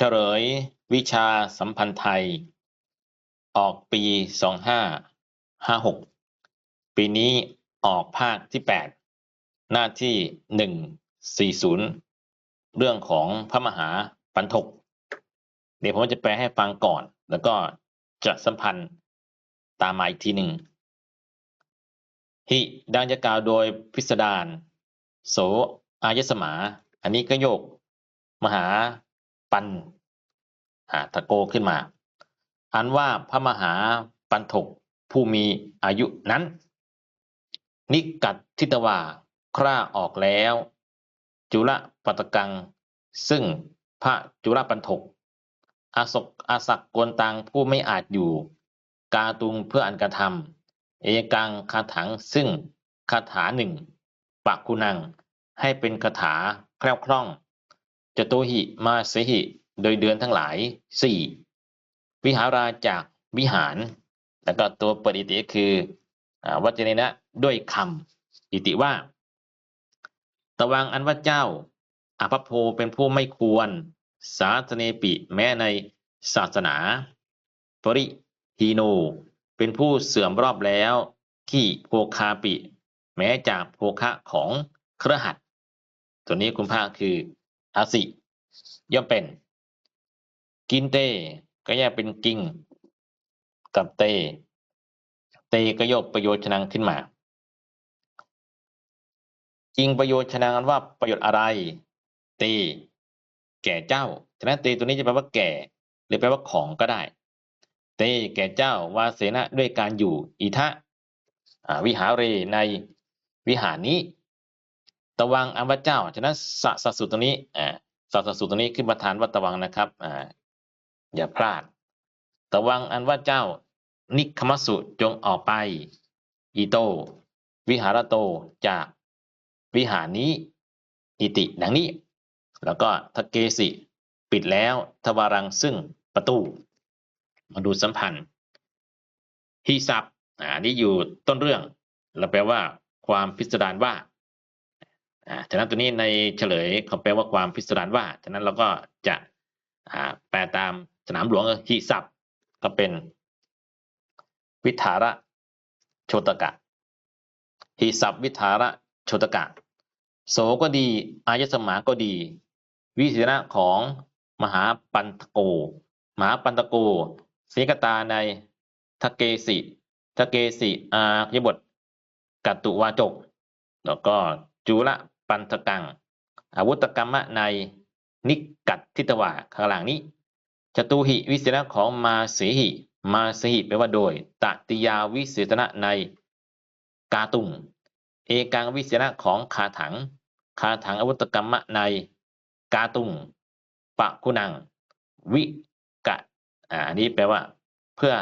เฉลย วิชาสัมพันธ์ไทย ออกปีสองห้าห้าหกปีนี้ออกภาคที่แปดหน้าที่หนึ่งสี่ศูนย์เรื่องของพระมหาปันถก เดี๋ยวผมจะแปลให้ฟังก่อน แล้วก็จะสัมพันธ์ตามมาอีกทีหนึ่งฮิดังจะกล่าวโดยพิสดารโสอายสมา อันนี้ก็โยก มหา ปันหาตะโกขึ้นมา อันว่าพระมหาปันถกผู้มีอายุนั้น นิกัดทิตวาคร่าออกแล้ว จุลปัตกัง ซึ่งพระจุลปันถกอาศกอาศักกวนตังผู้ไม่อาจอยู่ กาตุงเพื่ออันกระทำเอกังคาถังซึ่งคาถาหนึ่งปักคุนังให้เป็นคาถาแคล่วคล่อง จตุหิมาเสหิ โดยเดือนทั้งหลายสี่วิหาราจากวิหาร แล้วก็ตัวปฏิติคือวัจเนนะด้วยคำอิติว่า ตวังอันว่าเจ้าอาภโพเป็นผู้ไม่ควร สาสเนปิแม้ในศาสนา ปริฮีโน เป็นผู้เสื่อมรอบแล้วขี้โภคาปิ แม้จากโภคะของเครือหัดตัวนี้คุณภาคคือ อาสิ ย่อมเป็น กินเต ก็แยกเป็นกิงกับเต เตก็ยกประโยชน์ชนังขึ้นมากิงประโยชน์ชนังว่าประโยชน์อะไร เต แก่เจ้าฉะนั้นเตตัวนี้จะแปลว่าแก่ หรือแปลว่าของก็ได้ เตแก่เจ้าวาเสนะด้วยการอยู่อิทะวิหาเรในวิหารนี้ ตะวังอันว่าเจ้า ฉะนั้นสะสัสุตรงนี้อ่าสะสัสุตรงนี้ขึ้นประธานวัตวังนะครับอ่าอย่าพลาดตะวังอันว่าเจ้า นิคมสุจงออกไป อีโต วิหารโตจากวิหารนี้อิติดังนี้ แล้วก็ทเกสิปิดแล้วทวารังซึ่งประตู มาดูสัมพันธ์ฮีซับอ่านี่อยู่ต้นเรื่องเราแปลว่า ความพิสดารว่า ฉะนั้นตัวนี้ในเฉลยเขาแปลว่าความพิสดารว่า ฉะนั้นเราก็จะแปลตามสนามหลวงหิสับก็เป็นวิถาระโชตกะหิสับวิถาระโชตกะ โสก็ดี อายสมาก็ดี วิสินะของมหาปันตโก มหาปันตโกสีกตาในทเกสิทเกสิอายบทกัตตุวาจก แล้วก็จุละ ปันธกัง อาวุธกรรมะในนิกัดทิตวาข้างหลังนี้จตุหิวิเศษของมาเสหิ มาเสหิแปลว่าโดยตติยาวิเศษณะในกาตุงเอกังวิเศษของคาถัง คาถังอาวุธกรรมะในกาตุงปะคุนัง วิกะอันนี้แปลว่าเพื่อ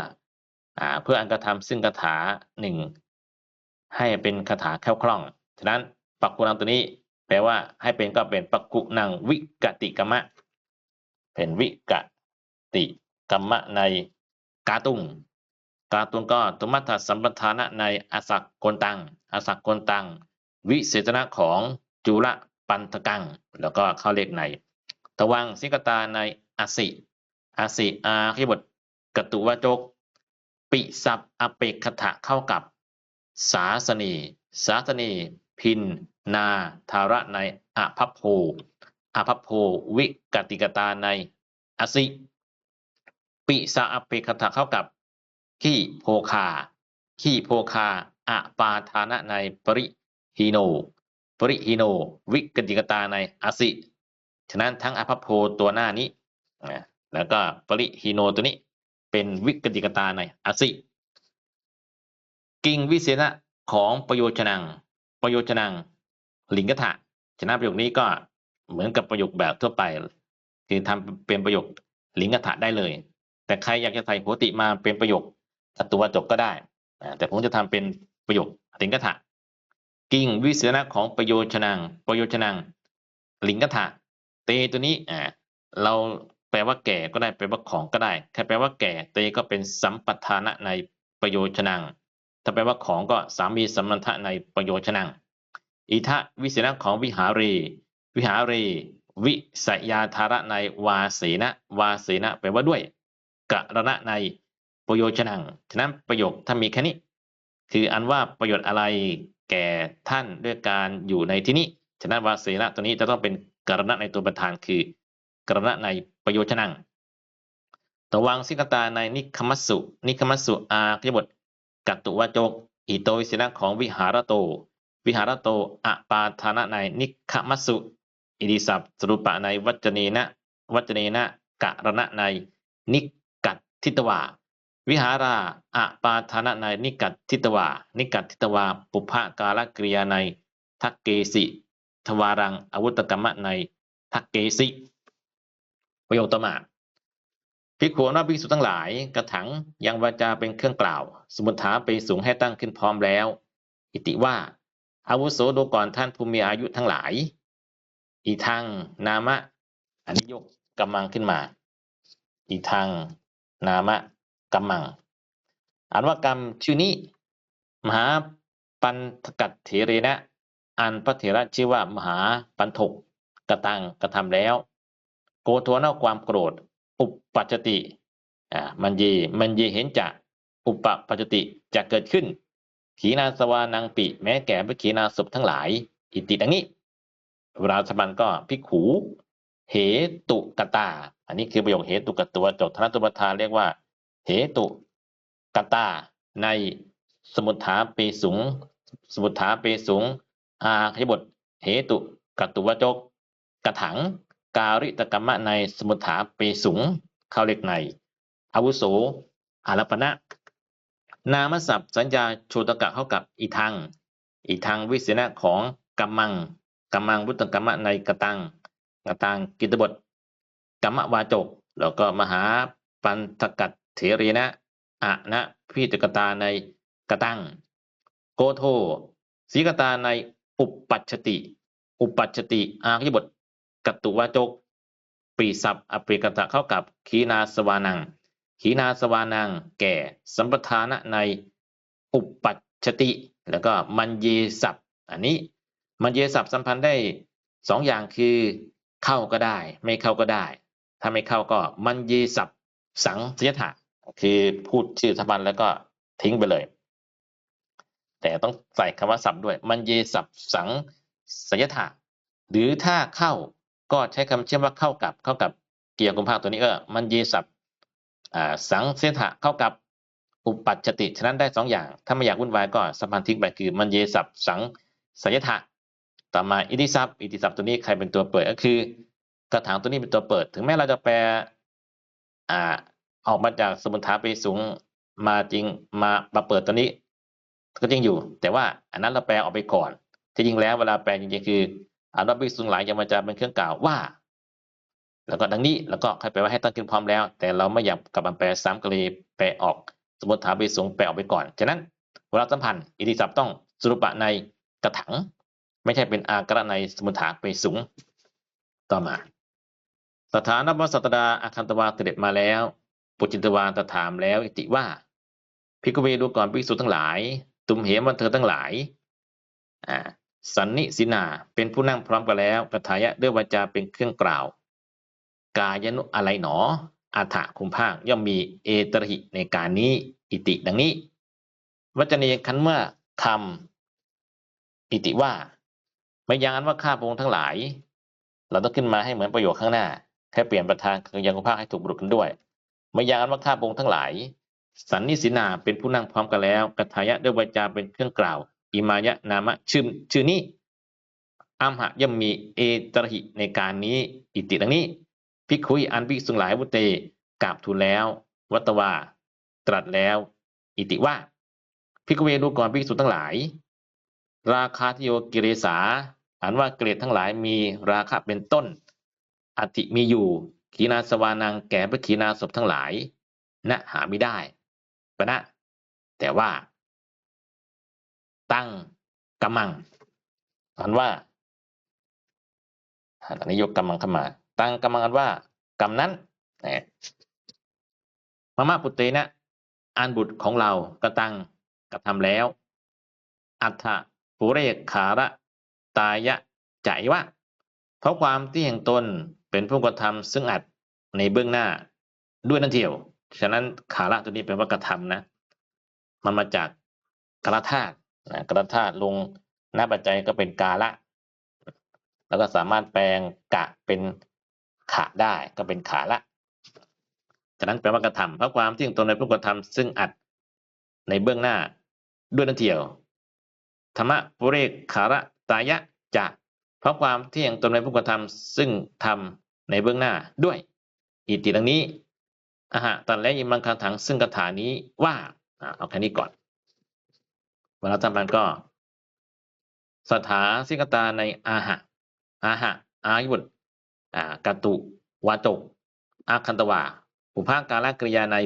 อเพื่ออันกระทำซึ่งคาถาหนึ่งให้เป็นคาถาแคล่วคล่อง ฉะนั้น ปักกุนังตัวนี้ แปลว่าให้เป็นก็เป็นปักกุนังวิกติกรรมะ เป็นวิกติกรรมะในกาตุงกาตุงก็ตุมัตถสัมปทานะในอสักกนตังอสักกนตัง วิเศษณะของจุลปันธกัง แล้วก็เข้าเลขในตวังสิกตาในอสิอสิอาขิบทกตุวจก ปิสับอเปกขะเข้ากับ สาสนี สาสนี พินนาธาระในอภัพโพอภัพโพวิกติกตาในอสิ ปิสาอเปคถาเข้ากับ ขี้โพคา ขี้โพคาอะปาทานะในปริฮีโน ปริฮีโน วิกติกตาในอสิ ฉะนั้นทั้งอภัพโพตัวหน้านี้ แล้วก็ปริฮีโนตัวนี้เป็นวิกติกตาในอสิ กิงวิเศษของประโยชนัง ประโยชนังลิงกถะชนะประโยคนี้ก็เหมือนกับประโยคแบบทั่วไป คือทำเป็นประโยคลิงกถะได้เลย แต่ใครอยากจะใส่โหติมาเป็นประโยคตัวจบก็ได้ แต่ผมจะทำเป็นประโยคลิงกถะกิ่งวิเศษของประโยชนังประโยชนังลิงกถะเตตัวนี้อ่าเราแปลว่าแก่ก็ได้แปลว่าของก็ได้แค่แปลว่าแก่เตก็เป็นสัมปทานะในประโยชนัง ถ้าแปลว่าของก็สามีสัมพันธะในประโยชนัง อิทะวิเศษของวิหารี วิหารี วิสยาธาระในวาเสนะ วาเสนะแปลว่าด้วยกะระณะในประโยชนัง ฉะนั้นประโยคถ้ามีแค่นี้ คืออันว่าประโยชน์อะไรแก่ท่านด้วยการอยู่ในที่นี้ ฉะนั้นวาเสนะตัวนี้จะต้องเป็นกรณะในตัวประธานคือกรณะในประโยชนังตวังสิกตาในนิคมัสสุ นิคมัสสุอาขยบท กัตตุวจกอิโตวิสนะของวิหารโต วิหารโตอปาทานะในนิคมัสสุอิริสัพสรุปะในวัจเนนะวัจเนนะกะระณะในนิกัตทิตวาวิหาราอปาทานะในนิกัตทิตวานิกัตทิตวา ปุพพกาลกริยาในทักเกสิ ทวารังอวุตกรรมะในทักเกสิ ประโยคต่อมา ภิกขุว่าภิกษุทั้งหลาย กระถังยังวาจาเป็นเครื่องกล่าว สมุทฐาไปสูงให้ตั้งขึ้นพร้อมแล้ว อิติว่า อาวุโสดูก่อนท่านผู้มีอายุทั้งหลาย อีทางนามะอันนี้ยกกำมังขึ้นมา อีทางนามะกำมังอันว่ากรรมชื่อนี้ มหาปันทกัตเถเรนะ อันพระเถระชื่อว่ามหาปันถกกระตังกระทำแล้ว โกโทนเอาความโกรธ อุปปัจจติอ่ามันเยมันเยเห็นจะอุปปัจจติจะเกิดขึ้น ขีนาสวานังปิ แม้แก่พระขีนาศพทั้งหลาย อิติดังนี้เวลาสมันก็พิกขูเหตุกตา อันนี้คือประโยคเหตุกตัวจดธนตุปทานเรียกว่า เหตุกตา ในสมุทฐาเปสุงสมุทฐาเปสุงอาขยบทเหตุกตุวจกกระถัง การิตกรรมะในสมุทฐาเปสุงเขาเล็กในอาวุโสอารปณะนามศัพท์สัญญาโชตกะเข้ากับอีทางอีทางวิเศษณะของกัมมังกัมมังวุตกรรมะในกระตังกระตังกิตบทกรรมวาจก แล้วก็มหาปันทกัตเถรีนะอะนะพิจกตาในกระตังโกโทสีกตาในอุปปัชติ อุปปัชชติอาคิบท กตุวจกปีศัพท์อปริกตะเข้ากับขีนาสวานัง ขีนาสวานัง แก่ สัมปทานะในอุปปัชติ แล้วก็มันเยศัพท์อันนี้มันเยศัพท์สัมพันธ์ได้สองอย่างคือเข้าก็ได้ ไม่เข้าก็ได้ ถ้าไม่เข้าก็มันเยศัพท์สังสยถะคือพูดชื่อสถาบันธ์แล้วก็ทิ้งไปเลย แต่ต้องใส่คำว่าศัพท์ด้วย มันเยศัพท์สังสยถะหรือถ้าเข้า ก็ใช้คำเชื่อมว่าเข้ากับเข้ากับเกี่ยวกับภาคตัวนี้ก็มันเยศัพท์สังเสถะเข้ากับอุปัจจติฉะนั้นได้สองอย่าง ถ้าไม่อยากวุ่นวายก็สัมพันธ์ทิ้งไปคือมันเยศัพท์สังสัยถะต่อมาอิติศัพท์อิติศัพท์ตัวนี้ใครเป็นตัวเปิดก็คือกระถางตัวนี้เป็นตัวเปิด ถึงแม้เราจะแปลอ่าออกมาจากสมุนทาไปสูงมาจริงมามาเปิดตัวนี้ ก็จริงอยู่ แต่ว่าอันนั้นเราแปลออกไปก่อนที่จริงแล้วเวลาแปลจริงๆคือ อันว่าภิกษุหลายยังมาจะเป็นเครื่องกล่าวว่า แล้วก็ดังนี้แล้วก็ใครแปลว่าให้ตั้งขึ้นพร้อมแล้ว แต่เราไม่อยากกลับมาแปลซ้ำก็เลยแปลออก สมุนทาไปสูงแปลออกไปก่อนฉะนั้นเวลาสัมพันธ์อิติศัพท์ต้องสรุปะในกระถัง ไม่ใช่เป็นอากระในสมุนถาไปสูงต่อมา สถานวัสตดาอาคันตวาเสด็จมาแล้ว ปุจินตวาตถามแล้ว อิติว่าพิกเวดูก่อนภิกษุทั้งหลาย ตุมเหมวันเธอทั้งหลาย อ่า สันนิสินาเป็นผู้นั่งพร้อมกันแล้วกถายะด้วยวาจาเป็นเครื่องกล่าว กายนุอะไรหนออาถะคุมภาคย่อมมีเอตระหิในการนี้อิติดังนี้ วัจเนียคันเมื่อคำอิติว่า ไม่ยังอันว่าข้าพงทั้งหลาย เราต้องขึ้นมาให้เหมือนประโยคข้างหน้า แค่เปลี่ยนประธานคือยังคุมภาคให้ถูกบุรุษกันด้วย ไม่ยังอันว่าข้าพงทั้งหลาย สันนิสินาเป็นผู้นั่งพร้อมกันแล้วกถายะด้วยวาจาเป็นเครื่องกล่าว อิมายะนามะชื่อชื่อนี้อัมหะย่อมมีเอตระหิในการนี้อิติดังนี้พิคุยอันพิสุงหลายวุเตกราบทูลแล้ว วัตวาตรัสแล้ว อิติว่าพิกเวดูก่อนพิสุทั้งหลาย ราคาทิโยกิเรสาอันว่าเกรดทั้งหลายมีราคาเป็นต้นอติมีอยู่ขีนาสวานังแก่พระขีนาศพทั้งหลายณหาไม่ได้ปะนะแต่ว่า ตั้งกำมังอันว่าตอนนี้ยกกำมังเข้ามา ตั้งกำมังอันว่ากำนั้นมามะปุตเตนะอันบุตรของเรากระตังกระทำแล้ว อัฏฐปุเรขาระตายะใจวะเพราะความที่แห่งตนเป็นผู้กระทำซึ่งอัดในเบื้องหน้าด้วยนั่นเทียว ฉะนั้นขาระตัวนี้เป็นว่ากระทำนะ มันมาจากกระธาตุ นะกระธาตุลงหน้าปัจจัยก็เป็นกาละ แล้วก็สามารถแปลงกะเป็นขะได้ก็เป็นขาละฉะนั้นแปลว่ากระทำเพราะความที่แห่งตนในผู้กระทำซึ่งอัดในเบื้องหน้าด้วยนั่นเทียวธรรมะปุเรกขาระตายะจะเพราะความที่แห่งตนในผู้กระทำซึ่งทำในเบื้องหน้าด้วย อิติดังนี้อาหะตันและยิมังคังถังซึ่งคาถานี้ว่าเอาแค่นี้ก่อน เวลาทำมันก็สถาสิกตาในอาหะ อาหะ อายุบุตรอากาตุ วาจก อาคันตวาปุภาการกริยาใน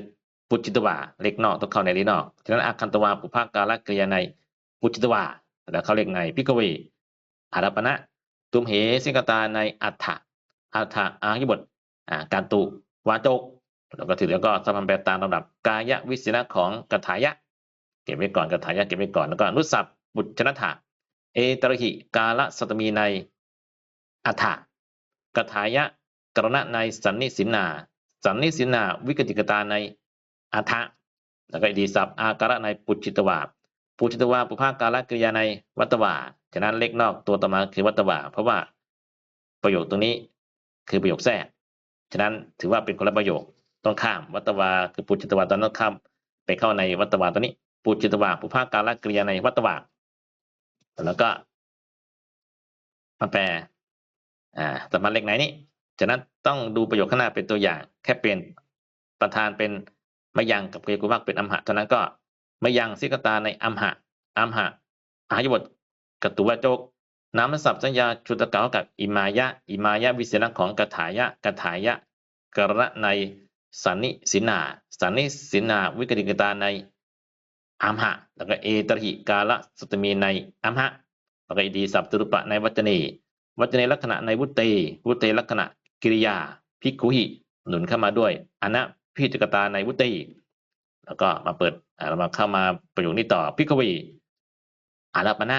ปุจจิตวาเล็กนอกต้องเข้าในลีนอก ฉะนั้นอาคันตวาปุภาการกริยาในปุจจิตวาแล้วเขาเรียกในพิกเวอารัปณะตุมเหสิกตาในอัฏฐะอัฏฐะอายุบทอ่าการตุ วาจก แล้วก็ถือแล้วก็สมพันธ์แปลตามลำดับกายวิสินะของกถายะ เก็บไว้ก่อนกถายะเก็บไว้ก่อนแล้วก็นุสสัพบุชนถาเอตระหิกาละสตมีในอัฏฐะกถายะกรณะในสันนิสินาสันนิสินาวิกติกตาในอัฏฐะแล้วก็อดีศัพอาการะในปุจจิตวาปุจจิตวาปุภาการะกริยาในวัตวาฉะนั้นเล็กนอกตัวต่อมาคือวัตวาเพราะว่าประโยคตรงนี้คือประโยคแทรกฉะนั้นถือว่าเป็นคนละประโยคต้องข้ามวัตวาคือปุจจิตวาตอนต้องข้ามไปเข้าในวัตวาตัวนี้ ปุจจิตวาปุภาการะกริยาในวัตวาแล้วก็มาแปลอ่าสมานเล็กไหนนี่ฉะนั้นต้องดูประโยคข้างหน้าเป็นตัวอย่าง แค่เปลี่ยนประธานเป็นมะยังกับเกกุมักเป็นอัมหะเท่านั้นก็มะยังสิกตาในอัมหะอัมหะอายุบทกตุวาโจกนามศัพท์สัญญาชุตกะกับอิมายะ อิมายะวิเศษของกถายะกถายะกระในสันนิสินา สันนิสินา วิกติกตาใน อัมหะแล้วก็เอตระหิกาละสุตมีในอัมหะแล้วก็อดีสัพตุรุปะในวัจเนวัจเนลักษณะในวุตเตวุตเตลักษณะกิริยาพิกุหิหนุนเข้ามาด้วยอนะพิจกตาในวุตเตแล้วก็มาเปิดเรามาเข้ามาประโยคนี้ต่อพิกวีอารัปณะ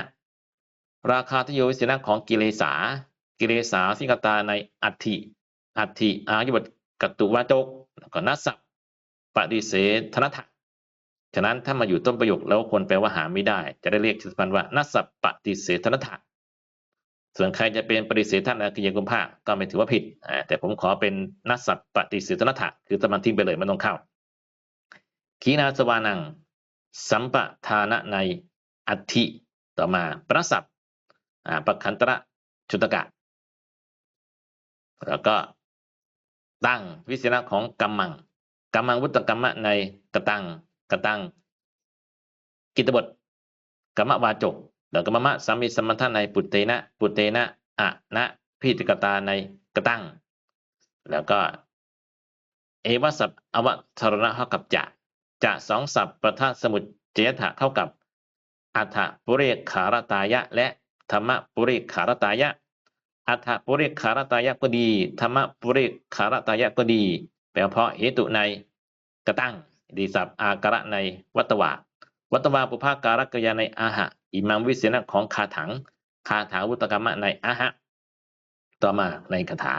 ราคาทโยวิสนะของกิเลสา กิเลสาสิกตาในอัติอัติอายุบทกตุวาจกแล้วก็นัสสะปฏิเสธนทะ ฉะนั้นถ้ามาอยู่ต้นประโยคแล้วควรแปลว่าหาไม่ได้ จะได้เรียกชื่อพันว่านัสปฏิเสธนทะส่วนใครจะเป็นปฏิเสธท่านอากิยกุมภาก็ไม่ถือว่าผิด แต่ผมขอเป็นนัสปฏิเสธนทะคือตะมันทิ้งไปเลยไม่ต้องเข้าขีนาสวานัง สัมปทานะในอัติต่อมาประสับอ่าปคันตระชุตกะ แล้วก็ตั้งวิเศษณะของกัมมังกัมมังวุตตกรรมะในกระตัง กตังกิตบทกรรมวาจกแล้วกรรมะสามีสมมัทในปุตเตนะ ปุตเตนะอะนะพิติกตาในกระตังแล้วก็ เอวสัพอวทรณะเท่ากับจะจะสองสัพประทะสมุจเจยถะเข้ากับอัฏฐปุเรขารตายะ และธรรมปุเรขารตายะอัฏฐปุเรขารตายะก็ดีธรรมปุเรขารตายะก็ดีแปลเพราะเหตุในกระตั้ง ดีสับอาการะในวัตวาวัตวาปุภาการกยาในอาหะอิมังวิเศษณของคาถัง คาถาวุตกรรมะในอาหะต่อมาในคาถา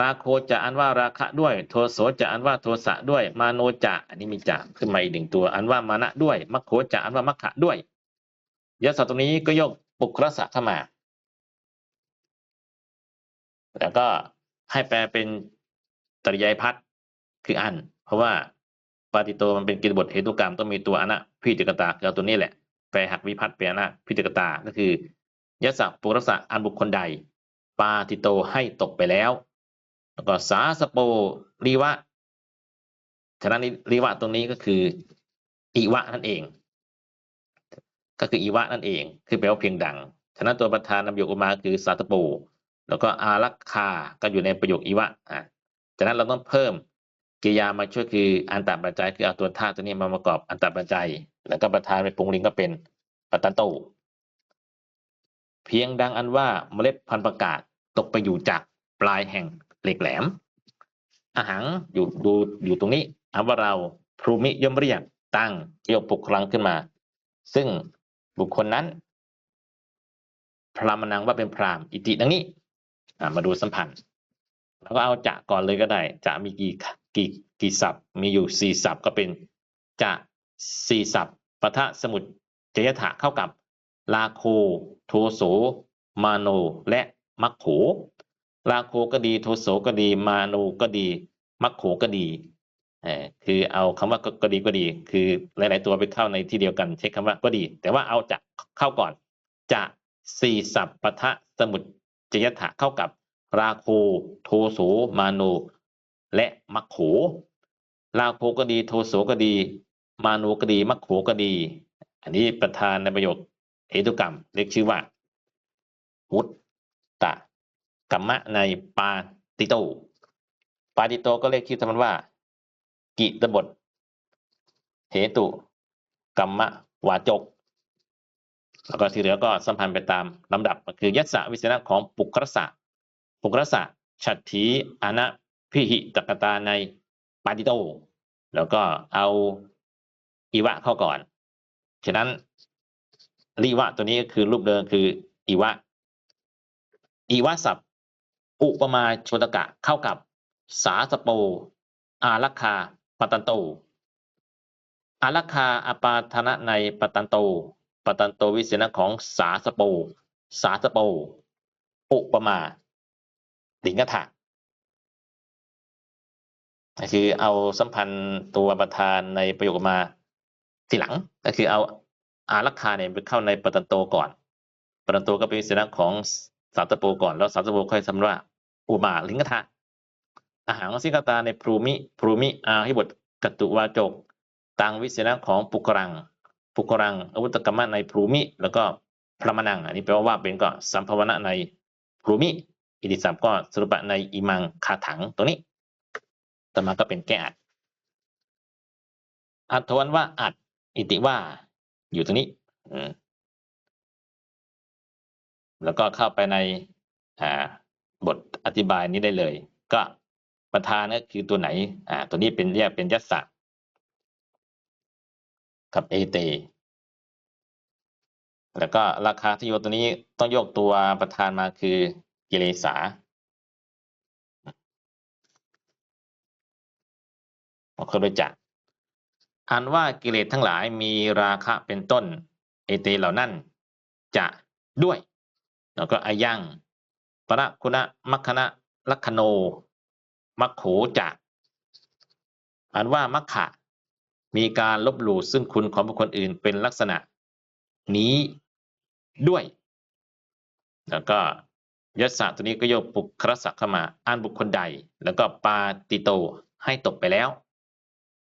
ราโคจะอันว่าราคะด้วย โทโสจะอันว่าโทสะด้วย มาโนจะอันนี้มีจะขึ้นมาอีกหนึ่งตัว อันว่ามานะด้วย มัคโคจะอันว่ามัคคะด้วยยศตรงนี้ก็ยกปุกรสะเข้ามา แล้วก็ให้แปลเป็นตริยพัดคืออัน เพราะว่าปาติโตมันเป็นกิจบทเหตุกรรมต้องมีตัวอนะพิจิกตาคือเอาตัวนี้แหละแปลหักวิพัฒน์แปลอนะพิจิกตาก็คือยศปุรสะอันบุคคลใด ปาติโตให้ตกไปแล้ว แล้วก็สาสโปรีวะฉะนั้นรีวะตรงนี้ก็คืออีวะนั่นเอง ก็คืออีวะนั่นเอง คือแปลว่าเพียงดังฉะนั้นตัวประธานนำโยกมาคือสาตโปแล้วก็อารักคาก็อยู่ในประโยคอีวะอ่าฉะนั้นเราต้องเพิ่ม กริยามาช่วยคืออันตปัจจัยคือเอาตัวธาตุตัวนี้มาประกอบอันตปัจจัย แล้วก็ประธานเป็นปรุงลิงก็เป็นปัตตันโต เพียงดังอันว่าเมล็ดพันธุ์ประกาศตกไปอยู่จากปลายแห่งเหล็กแหลม อาหารอยู่ดูอยู่ตรงนี้อัว่าเราพรูมิย่อมเรียกตั้งเกี่ยวปลุกคลังขึ้นมา ซึ่งบุคคลนั้น พรามนังว่าเป็นพรามอิติดังนี้มาดูสัมพันธ์ แล้วก็เอาจะก่อนเลยก็ได้ จะมีกี่กี่กี่ศัพท์ มีอยู่สี่ศัพท์ก็เป็นจะสี่ศัพท์ปะทะสมุดเจยถะเข้ากับลาโคโทโสมาโน และมัคโขลาโคก็ดีโทโสก็ดี มาโนก็ดี มัคโขก็ดีคือเอาคำว่าก็ดีก็ดี คือหลาย ๆ ตัวไปเข้าในที่เดียวกันใช้คำว่าก็ดี แต่ว่าเอาจะเข้าก่อน จะสี่ศัพท์ปะทะสมุดจยถะเข้ากับ ราโค โทโสมาโน และมัคโขลาโคก็ดี โทโสก็ดี มาโนก็ดี มัคโขก็ดี อันนี้ประธานในประโยคเหตุกรรมเรียกชื่อว่าวุตตะกัมมะในปาติโต ปาติโตก็เรียกชื่อธรรมว่า กิตบทเหตุกัมมะวาจก แล้วก็ที่เหลือก็สัมพันธ์ไปตามลำดับก็คือยัสสะวิเศษณะของปุครสะ ปุครสะฉัตถีอนะพิหิตกตาในปาติโต แล้วก็เอาอีวะเข้าก่อน ฉะนั้นลีวะตัวนี้ก็คือรูปเดิมคืออีวะ อีวะศัพท์อุปมาโชตกะเข้ากับสาสโป อารักคาปตันโต อารักคาอปาธนะในปตันโต ปตันโตวิเศษณะของสาสโป สาสโป อุปมา ดิงกถะคือเอาสัมพันธ์ตัวประธานในประโยคมาทีหลัง ก็คือเอาอารักขาเนี่ยไปเข้าในปตันโตก่อนปตันโตก็เป็นเสนาของสาตโปก่อนแล้วสาตโปค่อยสำว่าอุมาลิงกทะอาหารสิกตาในพรูมิพรูมิอาหิบทกตุวาจกตังวิเศษของปุกรัง ปุกรังอวุตกรรมะในพรูมิ แล้วก็พระมนัง อันนี้แปลว่าว่าเป็นก็สัมภวนะในพรูมิ อิติสัมก็สรุปในอิมังคาถังตัวนี้ต่อมาก็เป็นแก้อัดอัตวันว่าอัด อิติว่า อยู่ตรงนี้แล้วก็เข้าไปในบทอธิบายนี้ได้เลย ก็ประธานก็คือตัวไหน อ่า ตัวนี้เป็นเรียกเป็นยัสสะกับเอเต แล้วก็ราคาที่โยตัวนี้ต้องโยกตัวประธานมาคือ กิเลสาเคยรู้จักอันว่ากิเลสทั้งหลายมีราคะเป็นต้น เอเตเหล่านั้น จะด้วย แล้วก็อายังปรคุณะมัคคณะลัคโน มัคโขจะอันว่ามัคคะมีการลบหลู่ซึ่งคุณของบุคคลอื่นเป็นลักษณะนี้ด้วย แล้วก็ ยศตัวนี้ก็โยกปุครสักเข้ามาอ่านบุคคลใด แล้วก็ปาติโตให้ตกไปแล้ว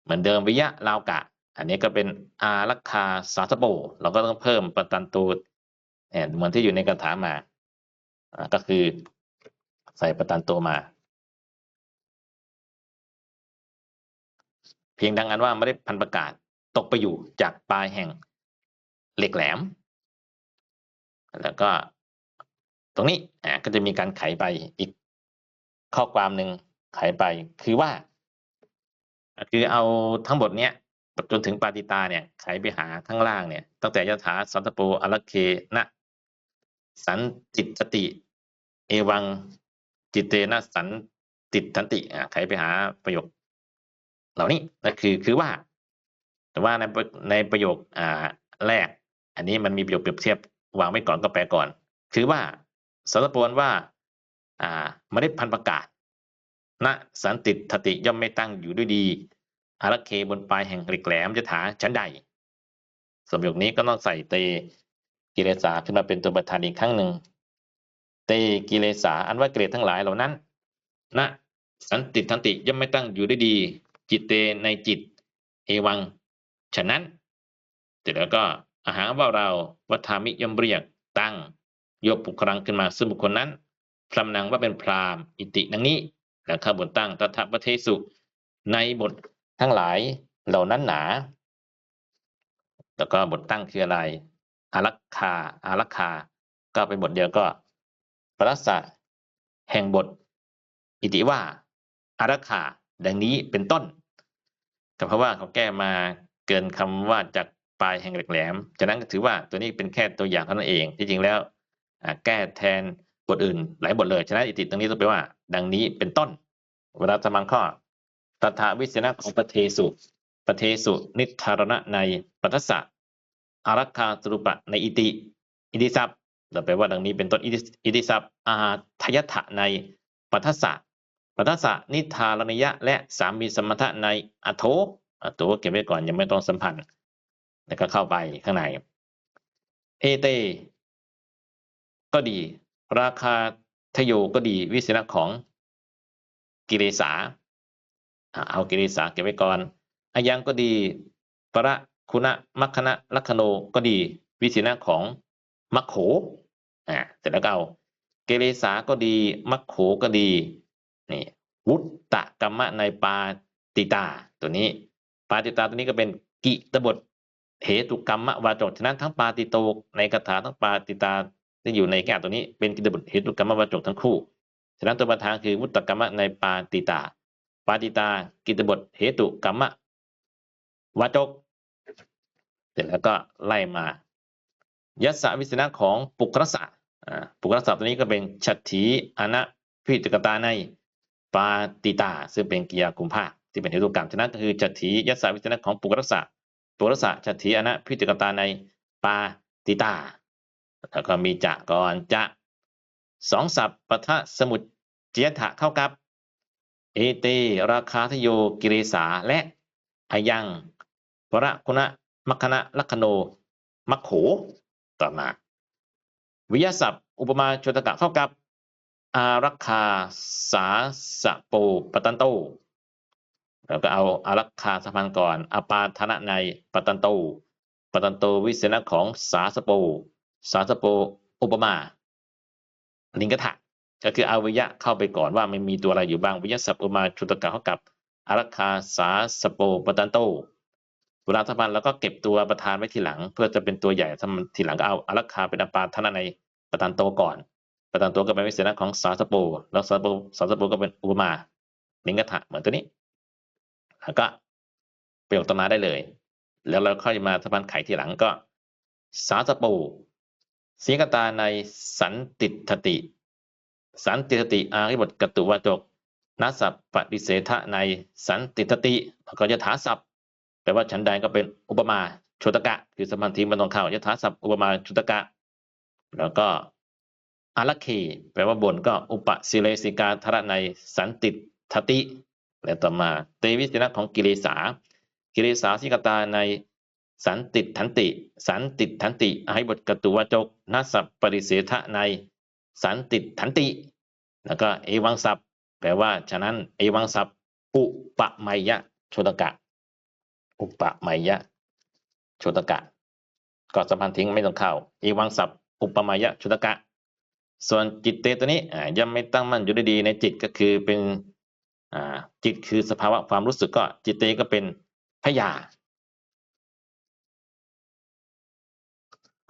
เหมือนเดิมวิยะลาวกะ อันนี้ก็เป็นอารักคาสาสโปเราก็ต้องเพิ่มประตันตูเหมือนที่อยู่ในกระถามาก็คือใส่ประตันตัวมา เพียงดังนั้นว่าไม่ได้พันประกาศตกไปอยู่จากปลายแห่งเหล็กแหลม แล้วก็ ตรงนี้อ่าก็จะมีการไขไปอีกข้อความหนึ่งไขไปคือว่า คือเอาทั้งหมดเนี้ยจนถึงปาติตาเนี่ยไขไปหาข้างล่างเนี่ย ตั้งแต่ยถาสันตโปอลเคนะสันจิตสติ เอวังจิตเตนะสันติดทันติอ่าไขไปหาประโยค เหล่านี้นั่นคือคือว่า แต่ว่าในในประโยคอ่าแรก อันนี้มันมีประโยคเปรียบเทียบวางไว้ก่อนก็แปลก่อน คือว่า สันตโปนว่า อ่าไม่ได้พันธุ์ประกาศณสันติทติย่อมไม่ตั้งอยู่ด้วยดี อารักเคบนปลายแห่งหล็กแหลมจะถาชั้นใดสมยกนี้ก็ต้องใส่เตกิเลสาขึ้นมาเป็นตัวประธานอีกครั้งหนึ่ง เตกิเลสาอันว่าเกรดทั้งหลายเหล่านั้นณสันติทันติย่อมไม่ตั้งอยู่ด้วยดี จิตเตในจิต เอวัง ฉะนั้นเสร็จแล้วก็อาหารว่าเราวัฏามิย่อมเรียกตั้ง ยกปุครังขึ้นมาซึ่งบุคคลนั้นพรำนังว่าเป็นพรามอิติดังนี้แล้วข้าบทตั้งตถาปเทสุ ในบททั้งหลายเหล่านั้นหนา แล้วก็บทตั้งคืออะไรอารักคาอารักคา ก็เป็นบทเดียวก็ปรัสสะแห่งบท อิติว่าอารักขาดังนี้เป็นต้นแต่เพราะว่าเขาแก้มาเกินคำว่าจากปลายแห่งแหลมจากนั้นก็ถือว่าตัวนี้เป็นแค่ตัวอย่างเท่านั้นเอง ที่จริงแล้ว แก้แทนบทอื่นหลายบทเลยฉะนั้นอิติตรงนี้ต้องแปลว่า ดังนี้เป็นต้นเวลาสมังข้อตถาวิเศนะของประเทสุประเทสุ นิทารณะในปัทสสะอารักขาสรุปะในอิติ อิติศัพเราแปลว่าดังนี้เป็นต้นอิติอิติศัพอาทยถะในปัทสสะปัทสสะนิทารณยะ และสามีสมถะในอโถอโถเก็บไว้ก่อนยังไม่ต้องสัมพันธ์แล้วก็เข้าไปข้างใน เอเต ก็ดี ราคาทโยก็ดีวิสนะของกิเลสาอ่าเอากิเลสาเก็บไว้ก่อนอายังก็ดีประคุณะมัคคณะลัคโนก็ดี วิสินะของมัคโขอ่าเสร็จแล้วก็เอาเกเรสาก็ดี มัคโขก็ดีนี่วุตตะกรรมะในปาติตาตัวนี้ ปาติตาตัวนี้ก็เป็นกิตบทเหตุกรรมะวาจกฉะนั้นทั้งปาติโตในคาถาทั้งปาติตา ที่อยู่ในแก้วตัวนี้เป็นกิตบทเหตุกรรมวาจกทั้งคู่ ฉะนั้นตัวประธานคือวุตตกรรมในปาติตา ปาติตากิตบทเหตุกรรมวาจก เสร็จแล้วก็ไล่มา ยัสสวิสนะของปุกรสะปุกรสะตัวนี้ก็เป็นฉัตถีอนะพิจกตาในปาติตา ซึ่งเป็นกิยากุมภาที่เป็นเหตุกรรม ฉะนั้นก็คือฉัตถียัสสวิสนะของปุกรสะปุกรสะฉัตถีอนะพิจกตาในปาติตา แล้วก็มีจะก่อนจะสองศัพท์ปะทะสมุดเจียถะเข้ากับเอเตราคาทโยกิเรสาและอายังพระคุณะมัคคณะลัคโน มัคโขต่อมาวิยาศัพท์ อุปมาโชตกะเข้ากับ อารักขาสาสะโปปตันโตแล้วก็เอาอารักขาสะพันก่อนอปาธนะในปตันโตปตันโตวิเศษณะของสาสโป สาสโปอุปมาลิงกถะก็คือเอาวิยะเข้าไปก่อนว่ามันมีตัวอะไรอยู่บ้างวิยาศัพท์อุมาโชตกะเข้ากับอารักขาสาสโปปตันโตเวลาสะพันธ์เราก็เก็บตัวประธานไว้ทีหลัง เพื่อจะเป็นตัวใหญ่ถ้าทีหลังก็เอาอารักขาเป็นอปาธนะในปตันโตก่อนปตันโตก็เป็นวิเศษของสาสโปแล้วสาสโปสาสโปก็เป็นอุปมาลิงกถะเหมือนตัวนี้ แล้วก็ประโยคต่อมาได้เลย แล้วเราค่อยมาสะพันไขทีหลังก็สาสโป สีกตาในสันติทติ สันติทติอาริบทกตุวจกนัสสัพปฏิเสธะในสันติทติแล้วก็ยถาศัพท์แปลว่าฉันใดก็เป็นอุปมาโชตกะ คือสมันธ์ทีมันต้องเข้ายถาศัพท์อุปมาโชตกะ แล้วก็อารัคคีแปลว่าบนก็อุปสิเลสิกาธระในสันติทติและต่อมาเตวิสนะของกิเลสากิเลสาสิกตาใน สันติทันติ สันติทันติอหิบทกตุวจกนัสสัพปฏิเสธะใน สันติทันติ แล้วก็เอวังสัพแปลว่าฉะนั้นเอวังสัพอุปไมยะโชตกะ อุปไมยะโชตกะ ก็สัมพันธ์ทิ้งไม่ต้องเข้าเอวังสัพอุปไมยะโชตกะ ส่วนจิตเตตัวนี้อ่ายังไม่ตั้งมั่นอยู่ได้ดีในจิตก็คือเป็นจิตคือสภาวะความรู้สึกก็จิตเตก็เป็นพยา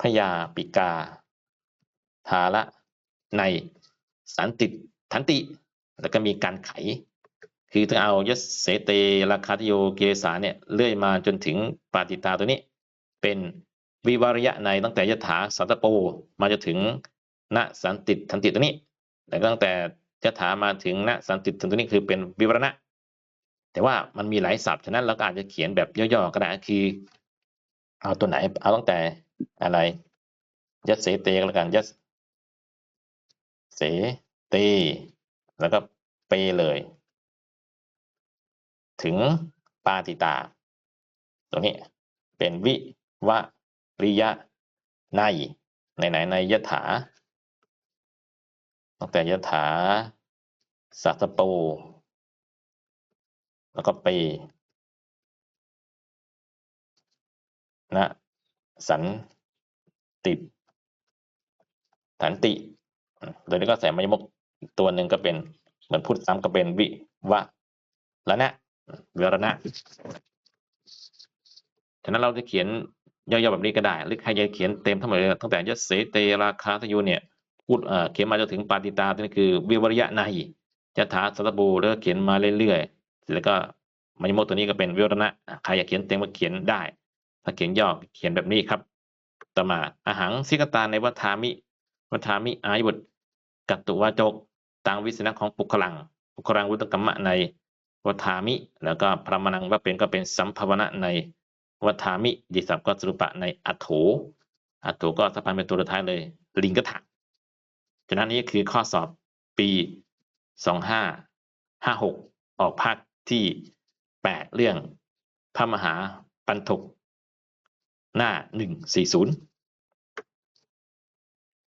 พยาปิกาทาละในสันติทันติ แล้วก็มีการไข คือถ้าเอายศเสเตราคาทโยกิเลสาเนี่ยเลื่อยมาจนถึงปาติตาตัวนี้ เป็นวิวารยะในตั้งแต่ยถาสัตตโปมาจะถึงณสันติทันติตัวนี้ แล้วตั้งแต่ยถามาถึงณสันติทันตัวนี้คือเป็นวิวรณะ แต่ว่ามันมีหลายศัพท์ฉะนั้นเราก็อาจจะเขียนแบบย่อๆก็ได้คือเอาตัวไหนเอาตั้งแต่ อะไรยัดเสเตก็แล้วกันยัดเสเตแล้วก็เปเลย ถึงปาติตา ตรงนี้เป็นวิวะริยะในในไหนในยถาตั้งแต่ยถาสัสโป แล้วก็เปนะ สันติฐานติโดยนี้ก็ใส่มายมกตัวหนึ่งก็เป็นเหมือนพูดซ้ำก็เป็นวิวะละนะเวรณะฉะนั้นเราจะเขียนย่อๆแบบนี้ก็ได้ หรือใครจะเขียนเต็มทั้งหมดเลยตั้งแต่ยศเสเตราคาทยูเนี่ยพูดเอ่อเขียนมาจนถึงปาติตาตัวนี้คือวิวริยะในยถาสัตบูแล้วเขียนมาเรื่อยๆแล้วก็มายมกตัวนี้ก็เป็นวิวรณะใครอยากเขียนเต็มก็เขียนได้ เขียนย่อเขียนแบบนี้ครับตมาอาหังสิกตาในวัฏามิวัฏฐามิอายุบุตรกัตตุวาจกตังวิสนะของปุคลังปุคลังวุตกรรมะในวัฏฐามิ แล้วก็พระมนังว่าเป็นก็เป็นสัมภวนะในวัฏฐามิดิสับก็สรุปะในอัโถอัโถก็สัพพันเป็นตัวท้ายเลย ลิงกถะฉะนั้นนี้คือข้อสอบปีสองห้าห้าหกออกภาคที่แปดเรื่องพระมหาปันถก หน้าหนึ่งสี่ศูนย์